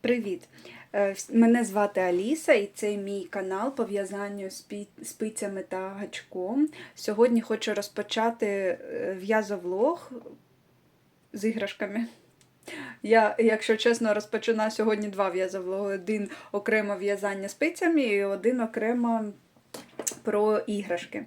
Привіт! Е, Мене звати Аліса і це мій канал по в'язанню спі- спицями та гачком. Сьогодні хочу розпочати е, в'язовлог з іграшками. Я, якщо чесно, розпочинаю сьогодні два в'язовлоги. Один окремо в'язання спицями і один окремо про іграшки.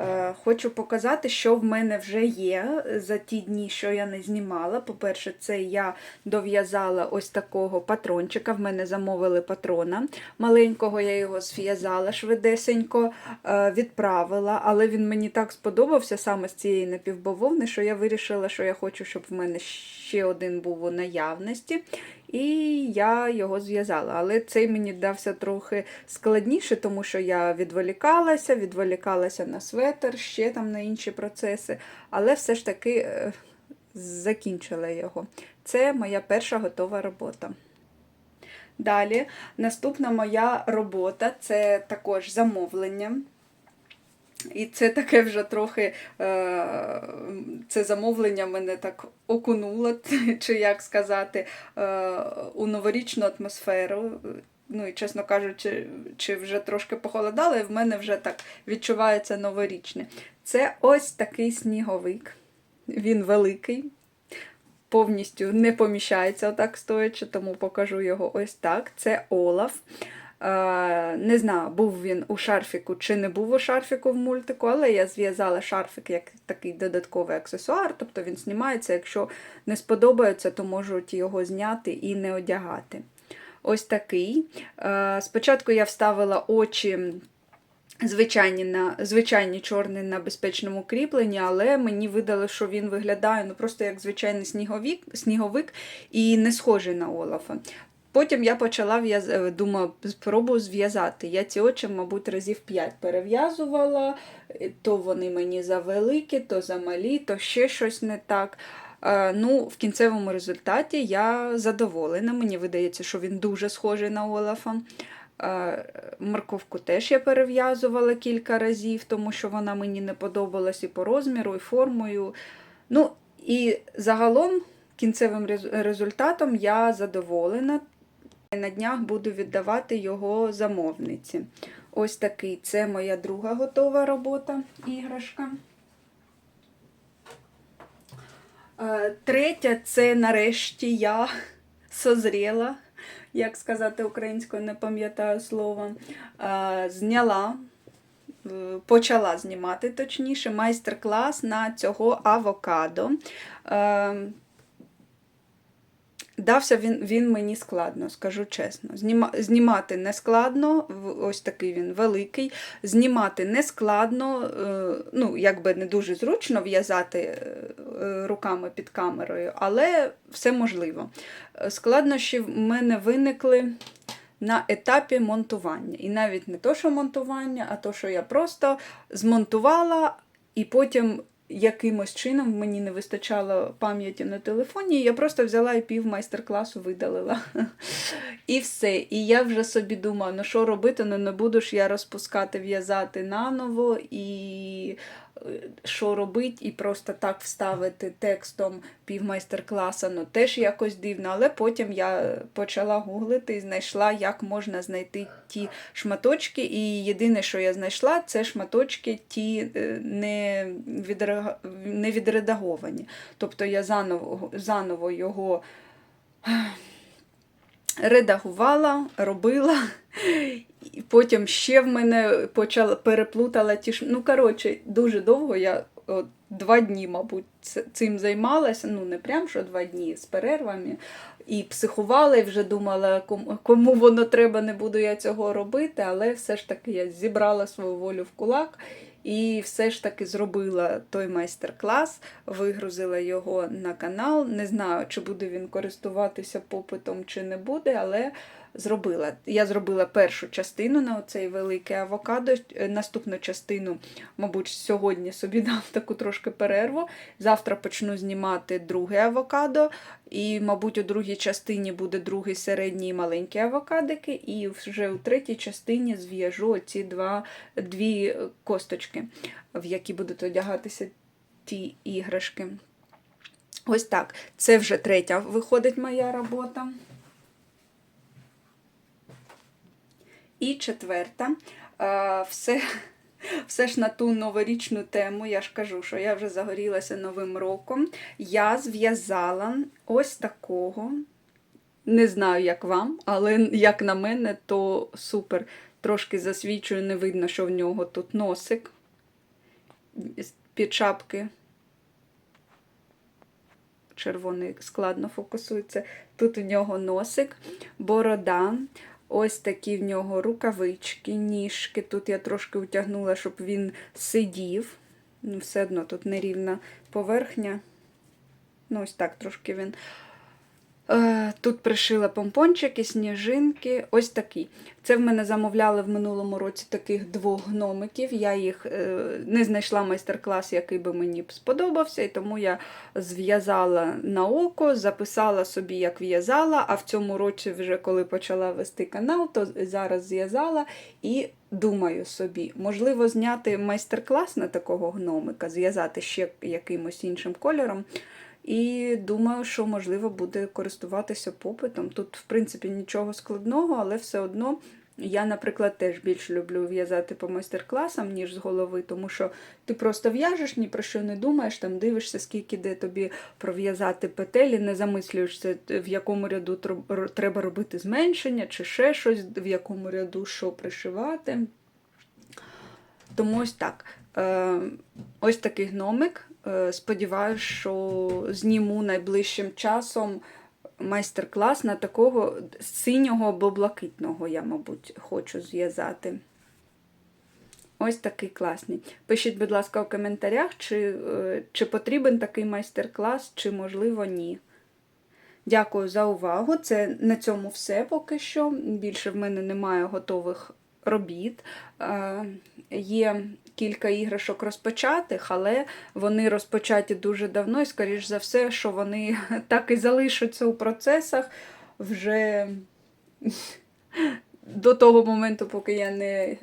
Е, Хочу показати, що в мене вже є за ті дні, що я не знімала. По-перше, це я дов'язала ось такого патрончика. В мене замовили патрона маленького, я його зв'язала швидесенько, е, відправила, але він мені так сподобався саме з цієї напівбавовни, що я вирішила, що я хочу, щоб в мене ще один був у наявності. І я його зв'язала. Але цей мені дався трохи складніше, тому що я відволікалася, відволікалася на светр, ще там на інші процеси, але все ж таки е, закінчила його. Це моя перша готова робота. Далі, наступна моя робота це також замовлення. І це таке вже трохи е, це замовлення мене так окунуло, чи як сказати, е, у новорічну атмосферу. Ну і чесно кажучи, чи вже трошки похолодало, і в мене вже так відчувається новорічне. Це ось такий сніговик. Він великий, повністю не поміщається отак стоячи, тому покажу його ось так. Це Олаф. Е, Не знаю, був він у шарфіку чи не був у шарфіку в мультику, але я зв'язала шарфік як такий додатковий аксесуар, тобто він знімається. Якщо не сподобається, то можуть його зняти і не одягати. Ось такий. Е, Спочатку я вставила очі. Звичайні на звичайні чорні на безпечному кріпленні, але мені видали, що він виглядає ну просто як звичайний сніговик, сніговик і не схожий на Олафа. Потім я почала в'яз... думаю, спробую зв'язати. Я ці очі, мабуть, разів 5 перев'язувала, то вони мені завеликі, то замалі, то ще щось не так. Е, Ну, В кінцевому результаті я задоволена. Мені видається, що він дуже схожий на Олафа. Е, Морковку теж я перев'язувала кілька разів, тому що вона мені не подобалась і по розміру, і формою. Ну, і загалом кінцевим результатом я задоволена. На днях буду віддавати його замовниці. Ось такий це моя друга готова робота, іграшка. Е, Третя це нарешті я созріла, як сказати українською, не пам'ятаю слова. Е, Зняла, е, почала знімати точніше, майстер-клас на цього авокадо. Дався він він мені складно, скажу чесно. Зніма, знімати не складно, ось такий він великий. Знімати не складно, е, ну, якби не дуже зручно в'язати е, руками під камерою, але все можливо. Складнощі в мене виникли на етапі монтування. І навіть не то, що монтування, а то, що я просто змонтувала і потім якимось чином мені не вистачало пам'яті на телефоні, я просто взяла і пів майстер-класу видалила. І все. І я вже собі думаю, ну що робити, ну не буду ж я розпускати, в'язати наново, і що робити, і просто так вставити текстом пів майстер-класа, ну теж якось дивно. Але потім я почала гуглити і знайшла, як можна знайти ті шматочки. І єдине, що я знайшла, це шматочки ті е, не відредаговані. Тобто я заново, заново його редагувала, робила. І потім ще в мене почала переплутала ті ж. Ну, коротше, дуже довго я от, два дні, мабуть, цим займалася. Ну, не прям що два дні з перервами. І психувала, і вже думала, кому, кому воно треба, не буду я цього робити, але все ж таки я зібрала свою волю в кулак. І все ж таки зробила той майстер-клас, вигрузила його на канал. Не знаю, чи буде він користуватися попитом, чи не буде, але зробила. Я зробила першу частину на оцей великий авокадо. Е, Наступну частину, мабуть, сьогодні собі дам таку трошки перерву. Завтра почну знімати друге авокадо. І, мабуть, у другій частині буде другий середній і маленький авокадики, і вже у третій частині зв'яжу ці два, дві косточки, в які будуть одягатися ті іграшки. Ось так. Це вже третя виходить моя робота. І четверта. Е, Все, все ж на ту новорічну тему, я ж кажу, що я вже загорілася Новим роком. Я зв'язала ось такого. Не знаю, як вам, але як на мене, то супер. Трошки засвічую, не видно, що в нього тут носик під шапки. Червоний складно фокусується. Тут у нього носик, борода. Ось такі в нього рукавички, ніжки. Тут я трошки утягнула, щоб він сидів. Ну, Все одно тут нерівна поверхня. Ну, ось так трошки він. Е, Тут пришила помпончики, сніжинки. Ось такі. Це в мене замовляли в минулому році таких двох гномиків. Я їх е, не знайшла майстер-клас, який би мені б сподобався, і тому я зв'язала на око, записала собі, як в'язала. А в цьому році, вже коли почала вести канал, то зараз зв'язала і думаю собі, можливо, зняти майстер-клас на такого гномика, зв'язати ще якимось іншим кольором. І думаю, що можливо буде користуватися попитом. Тут, в принципі, нічого складного, але все одно я, наприклад, теж більше люблю в'язати по майстер-класам, ніж з голови, тому що ти просто в'яжеш, ні про що не думаєш, там дивишся, скільки де тобі пров'язати петелі, не замислюєшся, в якому ряду треба робити зменшення, чи ще щось, в якому ряду що пришивати. Тому ось так. Е, ось такий гномик. Е, Сподіваюсь, що зніму найближчим часом майстер-клас на такого синього або блакитного, я, мабуть, хочу зв'язати. Ось такий класний. Пишіть, будь ласка, у коментарях, чи, е, чи потрібен такий майстер-клас, чи, можливо, ні. Дякую за увагу. Це на цьому все поки що. Більше в мене немає готових робіт. Е, Є кілька іграшок розпочатих, але вони розпочаті дуже давно, і, скоріш за все, що вони так і залишаться у процесах вже до того моменту, поки я не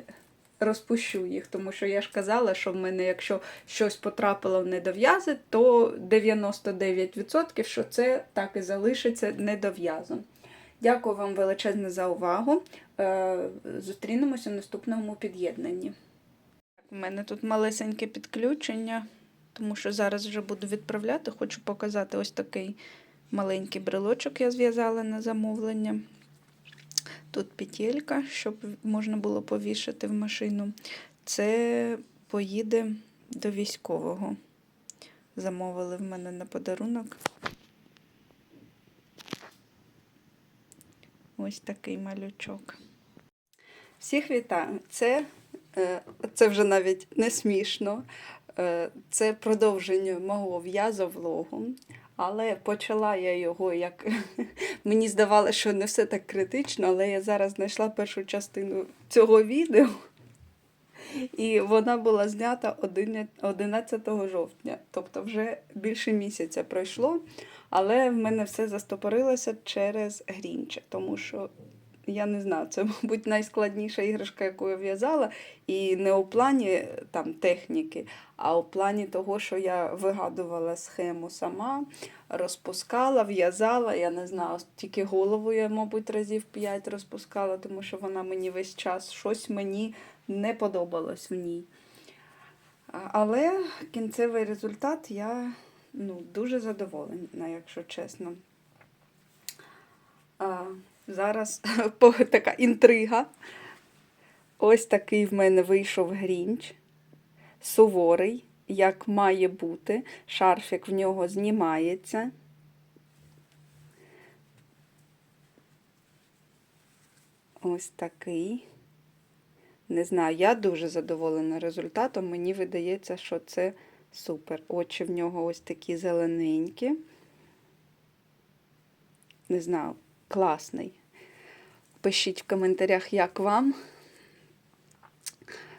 розпущу їх. Тому що я ж казала, що в мене, якщо щось потрапило в недов'язи, то 99% що це так і залишиться недов'язом. Дякую вам величезне за увагу. Е, Зустрінемося в наступному під'єднанні. У мене тут малесеньке підключення, тому що зараз вже буду відправляти. Хочу показати ось такий маленький брелочок я зв'язала на замовлення. Тут петелька, щоб можна було повішати в машину. Це поїде до військового. Замовили в мене на подарунок. Ось такий малючок. Всіх вітаю! Це, е, це вже навіть не смішно. Е, Це продовження мого в'язовлогу. Але почала я його як мені здавалося, що не все так критично, але я зараз знайшла першу частину цього відео. І вона була знята 11 жовтня, тобто вже більше місяця пройшло. Але в мене все застопорилося через Грінча, тому що я не знаю, це, мабуть, найскладніша іграшка, яку я в'язала. І не у плані там, техніки, а у плані того, що я вигадувала схему сама, розпускала, в'язала. Я не знаю, тільки голову я, мабуть, разів 5 розпускала, тому що вона мені весь час щось мені не подобалось в ній. Але кінцевий результат я ну, дуже задоволена, якщо чесно. Зараз така інтрига. Ось такий в мене вийшов грінч. Суворий, як має бути. Шарфік в нього знімається. Ось такий. Не знаю, я дуже задоволена результатом. Мені видається, що це супер. Очі в нього ось такі зелененькі. Не знаю, класний. Пишіть в коментарях, як вам.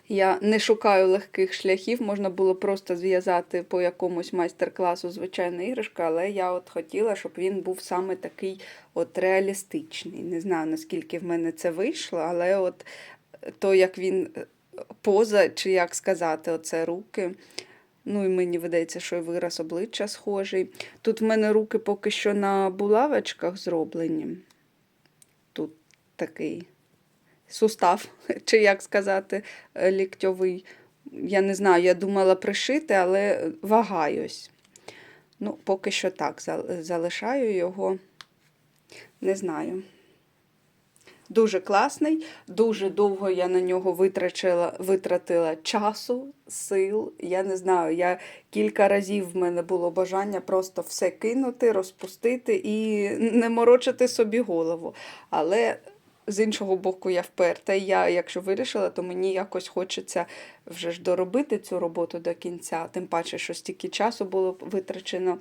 Я не шукаю легких шляхів, можна було просто зв'язати по якомусь майстер-класу звичайну іграшку, але я от хотіла, щоб він був саме такий от реалістичний. Не знаю, наскільки в мене це вийшло, але от то, як він поза, чи як сказати, оце руки. Ну і мені видається, що і вираз обличчя схожий. Тут в мене руки поки що на булавочках зроблені. Тут такий сустав, чи як сказати, е, ліктьовий. Я не знаю, я думала пришити, але вагаюсь. Ну, поки що так, залишаю його. Не знаю. Дуже класний, дуже довго я на нього витрачила, витратила часу, сил. Я не знаю, я кілька разів в мене було бажання просто все кинути, розпустити і не морочити собі голову. Але з іншого боку, я вперта. І я, якщо вирішила, то мені якось хочеться вже ж доробити цю роботу до кінця. Тим паче, що стільки часу було витрачено.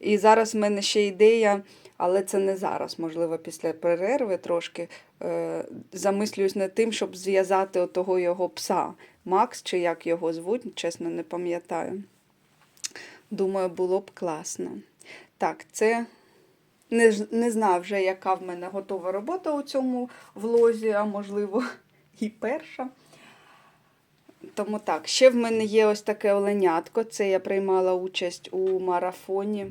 І зараз в мене ще ідея, але це не зараз, можливо, після перерви трошки е, замислююсь над тим, щоб зв'язати отого його пса. Макс, чи як його звуть, чесно, не пам'ятаю. Думаю, було б класно. Так, це не, не знаю вже, яка в мене готова робота у цьому влозі, а можливо, і перша. Тому так, ще в мене є ось таке оленятко. Це я приймала участь у марафоні.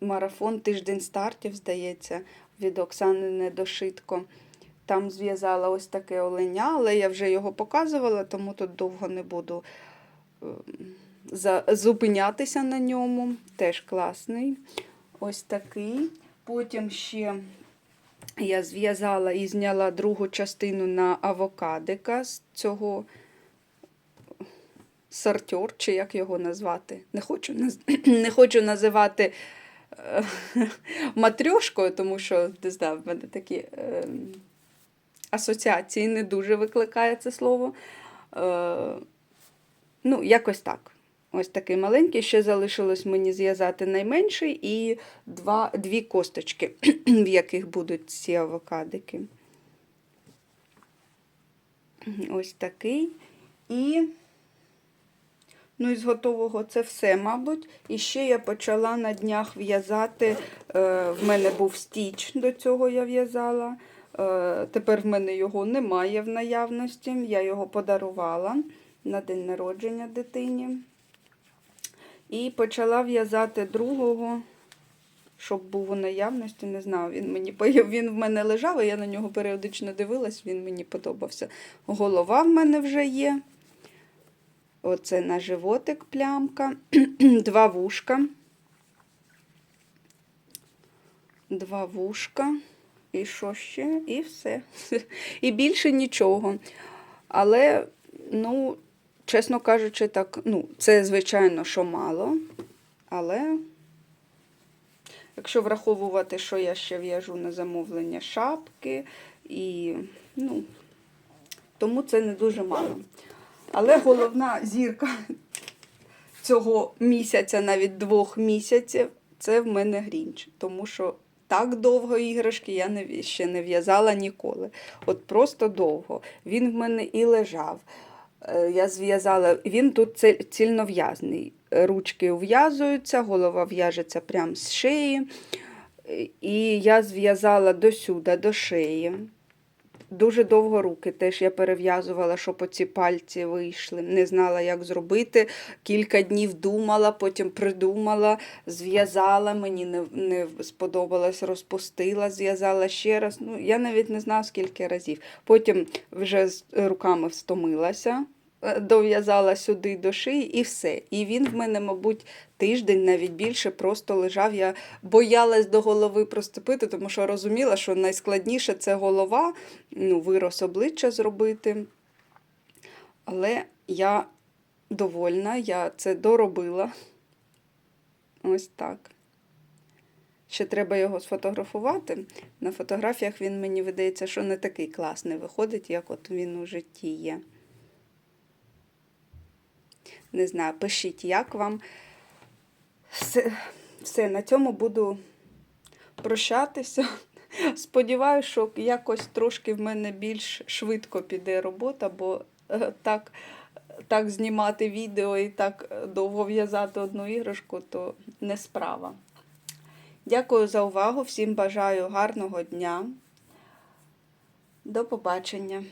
Марафон тиждень стартів, здається, від Оксани Недошитко. Там зв'язала ось таке оленя, але я вже його показувала, тому тут довго не буду ем, зупинятися на ньому. Теж класний. Ось такий. Потім ще я зв'язала і зняла другу частину на авокадика з цього сортюр, чи як його назвати. Не хочу, не хочу називати е, матрьошкою, тому що не знаю, в мене такі е, асоціації не дуже викликає це слово. Е, ну, якось так. Ось такий маленький. Ще залишилось мені зв'язати найменший і два, дві косточки, в яких будуть ці авокадики. Ось такий. І, ну, із готового це все, мабуть. І ще я почала на днях в'язати. Е, в мене був стіч, до цього я в'язала. Е, тепер в мене його немає в наявності. Я його подарувала на день народження дитині. І почала в'язати другого, щоб був у наявності. Не знаю, він мені він в мене лежав, і я на нього періодично дивилась, він мені подобався. Голова в мене вже є. Оце на животик плямка, два вушка. Два вушка. І що ще? І все. І більше нічого. Але, ну, чесно кажучи, так, ну, це, звичайно, що мало. Але, якщо враховувати, що я ще в'яжу на замовлення шапки, і, ну, тому це не дуже мало. Але головна зірка цього місяця, навіть двох місяців, це в мене грінч. Тому що так довго іграшки я не, ще не в'язала ніколи. От просто довго. Він в мене і лежав. Е, Я зв'язала, він тут цільнов'язний. Ручки ув'язуються, голова в'яжеться прямо з шиї. І я зв'язала до сюди, до шиї. Дуже довго руки теж я перев'язувала, щоб оці пальці вийшли. Не знала, як зробити. Кілька днів думала, потім придумала, зв'язала, мені не, не сподобалось, розпустила, зв'язала ще раз. Ну, я навіть не знаю, скільки разів. Потім вже з руками встомилася, дов'язала сюди до шиї і все. І він в мене, мабуть, тиждень, навіть більше, просто лежав. Я боялась до голови проступити, тому що розуміла, що найскладніше це голова, ну, вираз обличчя зробити. Але я довольна, я це доробила. Ось так. Ще треба його сфотографувати. На фотографіях він мені видається, що не такий класний виходить, як от він у житті є. Не знаю, пишіть, як вам. Все, все на цьому буду прощатися. Сподіваюся, що якось трошки в мене більш швидко піде робота, бо е, так, так знімати відео і так довго в'язати одну іграшку, то не справа. Дякую за увагу. Всім бажаю гарного дня. До побачення.